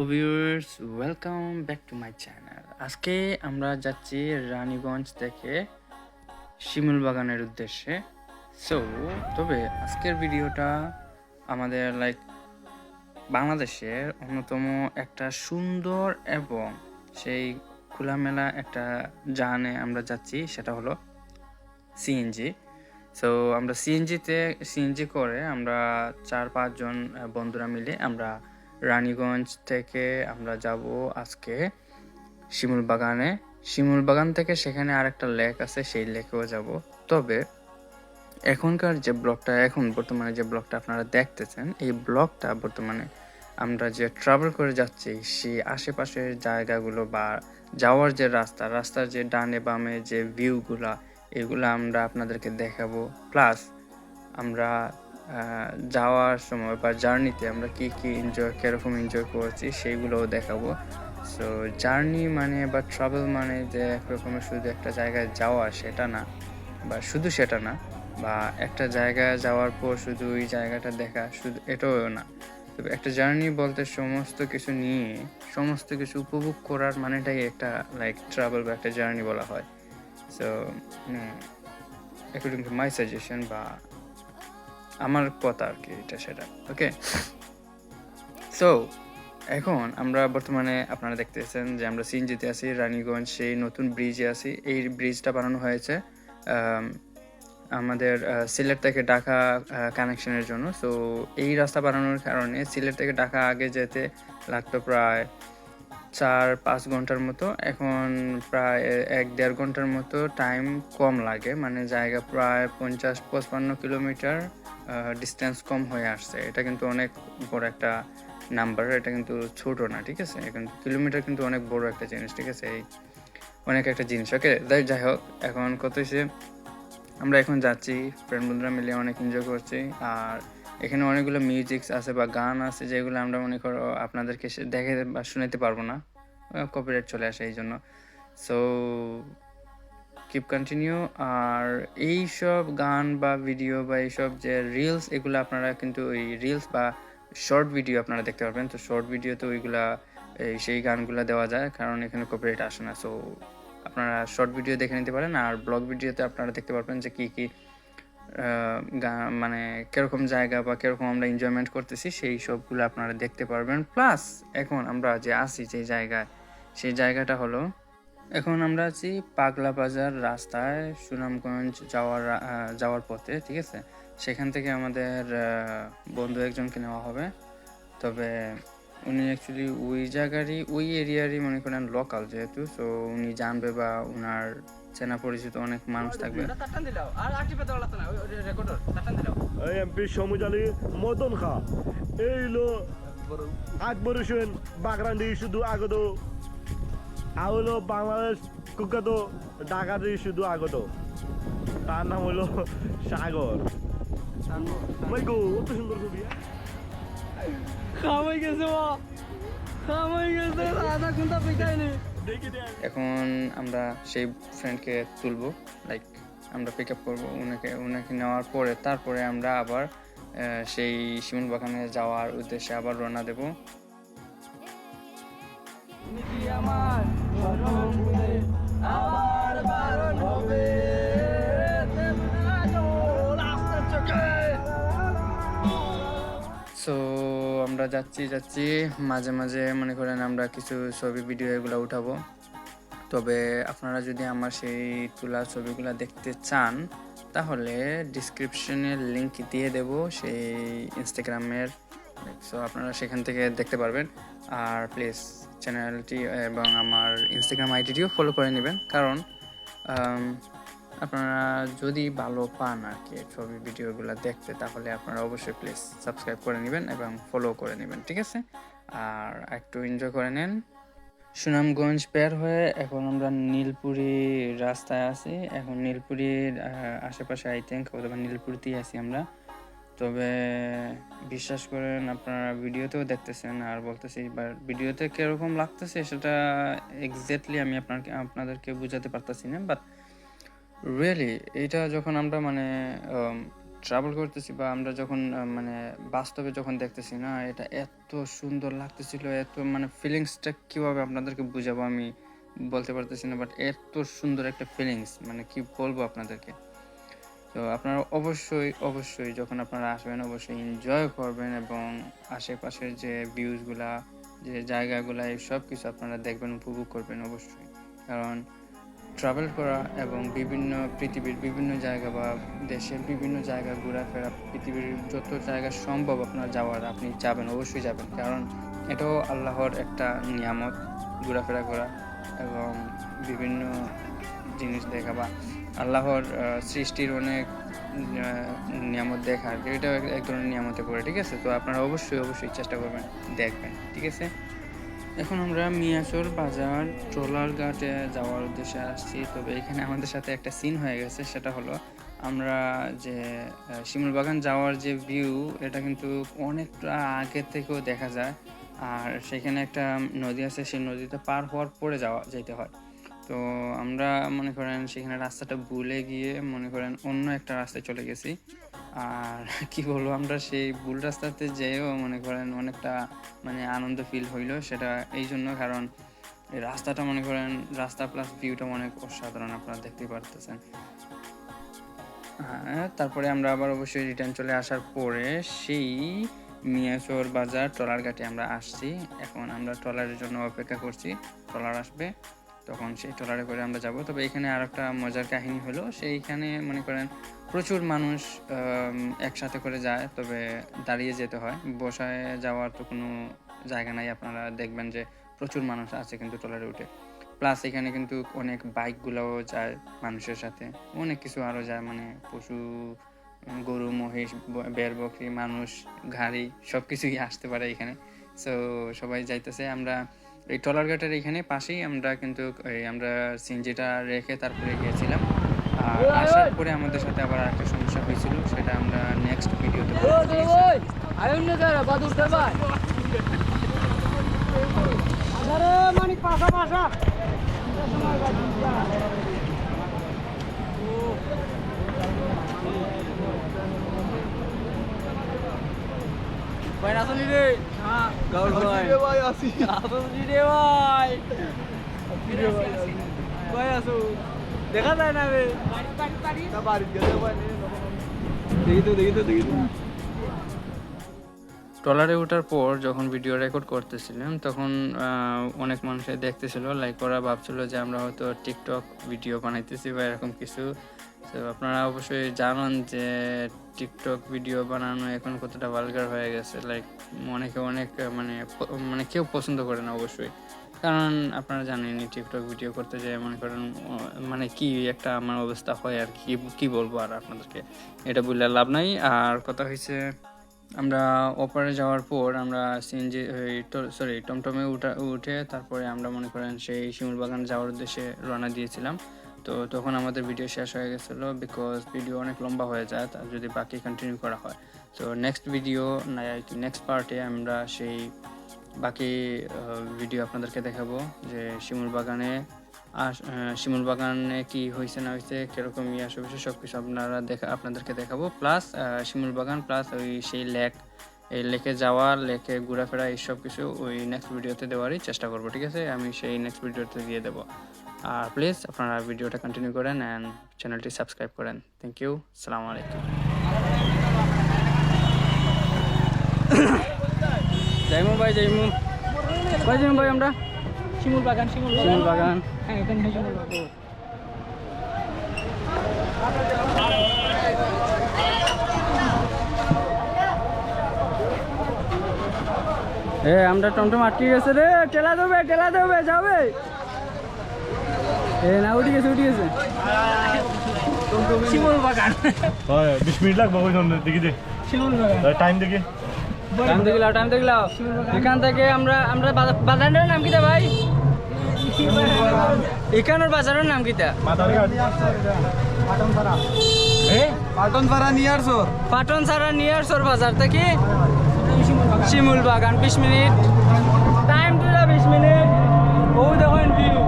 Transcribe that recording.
Viewers welcome back to my channel আজকে আমরা যাচ্ছি রানীগঞ্জ থেকে শিমুল বাগানের উদ্দেশ্যে। সো তবে আজকের ভিডিওটা আমাদের লাইক বাংলাদেশের অন্যতম একটা সুন্দর এবং সেই খোলামেলা একটা জানে আমরা যাচ্ছি, সেটা হলো সিএনজি সো আমরা সিএনজিতে সিএনজি করে আমরা চার পাঁচজন বন্ধুরা মিলে আমরা রানীগঞ্জ থেকে আমরা যাব আজকে শিমুল বাগানে শিমুল বাগান থেকে সেখানে আরেকটা লেক আছে, সেই লেকেও যাব। তবে এখনকার যে ব্লগটা, এখন বর্তমানে যে ব্লগটা আপনারা দেখতেছেন, এই ব্লগটা বর্তমানে আমরা যে ট্রাভেল করে যাচ্ছি, সেই আশেপাশের জায়গাগুলো বা যাওয়ার যে রাস্তা, রাস্তার যে ডানে বামে যে ভিউগুলা এগুলো আমরা আপনাদেরকে দেখাবো। প্লাস আমরা যাওয়ার সময় বা জার্নিতে আমরা কি কি এনজয় কীরকম এনজয় করেছি সেইগুলোও দেখাবো। সো জার্নি মানে বা ট্রাভেল মানে যে একরকমের শুধু একটা জায়গায় যাওয়া সেটা না, বা শুধু সেটা না, বা একটা জায়গায় যাওয়ার পর শুধু ওই জায়গাটা দেখা শুধু এটাও না। তবে একটা জার্নি বলতে সমস্ত কিছু নিয়ে, সমস্ত কিছু উপভোগ করার মানেটাই একটা লাইক ট্রাভেল বা একটা জার্নি বলা হয়। So according to my suggestion বা আমার কথা আর কি, এটা সেটা ওকে সো এখন আমরা বর্তমানে আপনারা দেখতেছেন যে আমরা সিএনজিতে আছি, রানীগঞ্জ, সেই নতুন ব্রিজে আছি। এই ব্রিজটা বানানো হয়েছে আমাদের সিলেট থেকে ঢাকা কানেকশনের জন্য। সো এই রাস্তা বানানোর কারণে সিলেট থেকে ঢাকা আগে যেতে লাগতো প্রায় চার, পাঁচ ঘণ্টার মতো। এখন প্রায় এক, দেড় ঘণ্টার মতো টাইম কম লাগে। মানে জায়গা প্রায় পঞ্চাশ, পঁচপান্ন কিলোমিটার ডিস্টেন্স কম হয়ে আসছে। এটা কিন্তু অনেক বড় একটা নাম্বার এটা কিন্তু ছোট না, ঠিক আছে? এখন কিলোমিটার কিন্তু অনেক বড় একটা জিনিস, ঠিক আছে? এই অনেক একটা জিনিস। ওকে যাই হোক, এখন কত হয়েছে আমরা এখন যাচ্ছি ফ্রেন্ড বন্ধুরা মিলে অনেক এনজয় করছি। আর এখানে অনেকগুলো মিউজিক আছে বা গান আছে যেগুলো আমরা মনে করো আপনাদেরকে দেখে বা শুনাতে পারব না। কপিরাইট চলে আসে এই জন্য। সো কিপ কন্টিনিউ আর এই সব গান বা ভিডিও বা এইসব যে রিলস এগুলো আপনারা কিন্তু ওই রিলস বা শর্ট ভিডিও আপনারা দেখতে পারবেন। তো শর্ট ভিডিওতে ওইগুলা, এই সেই গানগুলো দেওয়া যায়, কারণ এখানে কপিরাইট আসে না। সো আপনারা শর্ট ভিডিও দেখে নিতে পারেন আর ব্লগ ভিডিওতে আপনারা দেখতে পারবেন যে কী কী মানে কীরকম জায়গা বা কীরকম আমরা এনজয়মেন্ট করতেছি, সেই সবগুলো আপনারা দেখতে পারবেন। প্লাস এখন আমরা যে আছি যে জায়গায়, সেই জায়গাটা হলো, এখন আমরা আছি পাগলা বাজার রাস্তায় সুনামগঞ্জ যাওয়ার যাওয়ার পথে, ঠিক আছে? সেখান থেকে আমাদের বন্ধু একজনকে নেওয়া হবে। তবে উনি অ্যাকচুয়ালি ওই জায়গারই ওই এরিয়ারই মনে করেন লোকাল যেহেতু সো উনি জানবে বা ওনার চেনা পরিচিত অনেক মানুষ থাকবে। আর ওই এই এমপি সমুজ আলী মদন খা। এই লো আকবর হোসেন বাগরান্ডি শুধু আগত। হলো বাংলাদেশ কুকাত ঢাকাতে শুধু আগত। তার নাম হলো সাগর। মাই গো অত সুন্দর ছবি গেছে গেছে এখন আমরা সেই ফ্রেন্ডকে তুলবো লাইক আমরা পিক আপ করব ওনাকে ওনাকে নেওয়ার পরে, তারপরে আমরা আবার সেই শিমুল বাগানে যাওয়ার উদ্দেশ্যে আবার রওনা দেবো। আমার আমরা যাচ্ছি যাচ্ছি। মাঝে মাঝে মনে করেন আমরা কিছু ছবি ভিডিও এগুলো উঠাবো। তবে আপনারা যদি আমার সেই তোলা ছবিগুলো দেখতে চান, তাহলে ডিসক্রিপশনে লিঙ্ক দিয়ে দেব সেই ইনস্টাগ্রামের সো আপনারা সেখান থেকে দেখতে পারবেন। আর প্লিজ চ্যানেলটি এবং আমার ইনস্টাগ্রাম আইডিটিও ফলো করে নেবেন। কারণ আপনারা যদি ভালো পান আর কি ছবি, ভিডিওগুলো দেখতে, তাহলে আপনারা অবশ্যই প্লিজ সাবস্ক্রাইব করে নেবেন এবং ফলো করে নেবেন, ঠিক আছে? আর একটু এনজয় করে নেন। সুনামগঞ্জ পের হয়ে এখন আমরা নীলপুরি রাস্তায় আছি। এখন নীলপুরির আশেপাশে আই থিঙ্ক অথবা নীলপুরিতেই আছি আমরা। তবে বিশ্বাস করেন আপনারা ভিডিওতেও দেখতেছেন আর বলতেছি বা ভিডিওতে কীরকম লাগতেছে সেটা এক্স্যাক্টলি আমি আপনাকে, আপনাদেরকে বোঝাতে পারতেছি না বাট রিয়েলি এটা যখন আমরা মানে ট্রাভেল করতেছি বা আমরা যখন মানে বাস্তবে যখন দেখতেছি, না, এটা এত সুন্দর লাগতেছিল, এত মানে ফিলিংসটা কীভাবে আপনাদেরকে বুঝাবো আমি বলতে পারতেছি না বাট এত সুন্দর একটা ফিলিংস মানে কি বলব আপনাদেরকে? তো আপনারা অবশ্যই অবশ্যই যখন আপনারা আসবেন, অবশ্যই এনজয় করবেন এবং আশেপাশের যে ভিউজগুলা যে জায়গাগুলা, এই সব কিছু আপনারা দেখবেন, উপভোগ করবেন অবশ্যই। কারণ ট্রাভেল করা এবং বিভিন্ন পৃথিবীর বিভিন্ন জায়গা বা দেশের বিভিন্ন জায়গা ঘোরাফেরা, পৃথিবীর যত জায়গা সম্ভব আপনার যাওয়ার, আপনি যাবেন, অবশ্যই যাবেন। কারণ এটাও আল্লাহর একটা নিয়ামত, ঘোরাফেরা করা এবং বিভিন্ন জিনিস দেখা বা আল্লাহর সৃষ্টির অনেক নিয়ামত দেখা আর কি। এটাও এক- এক ধরনের নিয়ামতে পড়ে, ঠিক আছে? তো আপনারা অবশ্যই অবশ্যই চেষ্টা করবেন, দেখবেন, ঠিক আছে? এখন আমরা মিয়াচর বাজার, ট্রলার ঘাটে যাওয়ার উদ্দেশ্যে আসছি। তবে এখানে আমাদের সাথে একটা সিন হয়ে গেছে, সেটা হলো আমরা যে শিমুলবাগান যাওয়ার যে ভিউ এটা কিন্তু অনেকটা আগে থেকেও দেখা যায়। আর সেখানে একটা নদী আছে, সেই নদীতে পার হওয়ার পরে যাওয়া যেতে হয়। তো আমরা মনে করেন সেখানে রাস্তাটা ভুলে গিয়ে মনে করেন অন্য একটা রাস্তায় চলে গেছি। আর কি বলব, আমরা সেই ভুল রাস্তাতে যেয়েও মনে করেন অনেকটা মানে আনন্দ ফিল হইল সেটা এই জন্য, কারণ রাস্তাটা মনে করেন, রাস্তা প্লাস ভিউটা অনেক অসাধারণ আপনারা দেখতে পারতেছেন। হ্যাঁ তারপরে আমরা আবার অবশ্যই রিটার্ন চলে আসার পরে সেই মিয়াচর বাজার ট্রলার ঘাটে আমরা আসছি। এখন আমরা ট্রলারের জন্য অপেক্ষা করছি, ট্রলার আসবে, তখন সেই ট্রলারে করে আমরা যাব। তবে এখানে আর একটা মজার কাহিনী হলো, সেইখানে মনে করেন প্রচুর মানুষ একসাথে করে যায়, তবে দাঁড়িয়ে যেতে হয়। বসায় যাওয়ার তো কোনো জায়গা নাই। আপনারা দেখবেন যে প্রচুর মানুষ আছে কিন্তু ট্রলারে উঠে। প্লাস এখানে কিন্তু অনেক বাইকগুলোও যায় মানুষের সাথে। অনেক কিছু আরও যায় মানে পশু গরু, মহিষ বের বকরি, মানুষ, গাড়ি সব কিছুই আসতে পারে এখানে। সো সবাই যাইতেছে। আমরা এই ট্রলার ঘাটের এখানে পাশেই আমরা কিন্তু আমরা সিনজিটা রেখে তারপরে গিয়েছিলাম। আর আসার পরে আমাদের সাথে আবার একটা সমস্যা হয়েছিল সেটা আমরা নেক্সট ভিডিওতে আয়ন না যারা বাদুর ভাই। আরে মানিক পাশা পাশা। রে হ্যাঁ। গাউল ভাই। ভাই আসি। আসনি রে ভাই। ভাই আসো। দেখা যায় না রে বাড়ি গেলে দেখি তো দেখি তো দেখি তো ট্রলারে ওঠার পর যখন ভিডিও রেকর্ড করতেছিলাম তখন আহ, অনেক মানুষে দেখতেছিল লাইক ওরা ভাবছিল যে আমরা হয়তো টিকটক ভিডিও বানাইতেছি বা এরকম কিছু। তো আপনারা অবশ্যই জানেন যে টিকটক ভিডিও বানানো এখন কতটা ভালগার হয়ে গেছে। লাইক অনেকে অনেক মানে মানে কেউ পছন্দ করে না অবশ্যই। কারণ আপনারা জানেনই টিকটক ভিডিও করতে যে মনে করেন মানে কি একটা আমার অবস্থা হয় আর কি কি বলব আর আপনাদেরকে? এটা বললে লাভ নাই। আর কথা হয়েছে আমরা ওপারে যাওয়ার পর আমরা সিএনজি সরি টমটমে উঠা, উঠে তারপরে আমরা মনে করেন সেই শিমুল বাগান যাওয়ার উদ্দেশ্যে রওনা দিয়েছিলাম। তো তখন আমাদের ভিডিও শেষ হয়ে গেছিল বিকজ ভিডিও অনেক লম্বা হয়ে যায় তার যদি বাকি কন্টিনিউ করা হয়। তো নেক্সট ভিডিও না নেক্সট পার্টে আমরা সেই বাকি ভিডিও আপনাদেরকে দেখাবো যে শিমুল বাগানে শিমুল বাগানে কি হয়েছে না হয়েছে কীরকম ইয়ে আসবে সব কিছু আপনারা দেখা, আপনাদেরকে দেখাবো। প্লাস শিমুল বাগান প্লাস ওই সেই লেক এই লেকে যাওয়া লেকে ঘোরাফেরা, এই সব কিছু ওই নেক্সট ভিডিওতে দেওয়ারই চেষ্টা করব, ঠিক আছে? আমি সেই নেক্সট ভিডিওতে দিয়ে দেবো। আর প্লিজ আপনারা ভিডিওটা কন্টিনিউ করেন অ্যান্ড চ্যানেলটি সাবস্ক্রাইব করেন। থ্যাংক ইউ সালামু আলাইকুম যাইমু ভাই যাইমু। ভাই যাইমু ভাই আমরা। শিমুল বাগান শিমুল বাগান। শিমুল বাগান। হ্যাঁ এখানে শিমুল বাগান। এ আমরা টমটম আটকে গেছে রে। টেলা দেবে টেলা দেবে যাবে। এ না উঠে গেছে উঠে গেছে। শিমুল বাগান। হয় বিশ মিনিট লাগবে ওই জন্য দেখি দে। শিমুল বাগান। টাইম দেখি। টাইম দেখলাও টাইম দেখলাও এখান থেকে আমরা আমরা বাজা- বাজারের নাম কিটা ভাই? এখানের বাজারের নাম কিটা মাদারঘাট পাটন ছাড়া নিয়ে আসর বাজার থেকে? শিমুল বাগান বিশ মিনিট। টাইম দিলা বিশ মিনিট। ও দেখেন ভিউ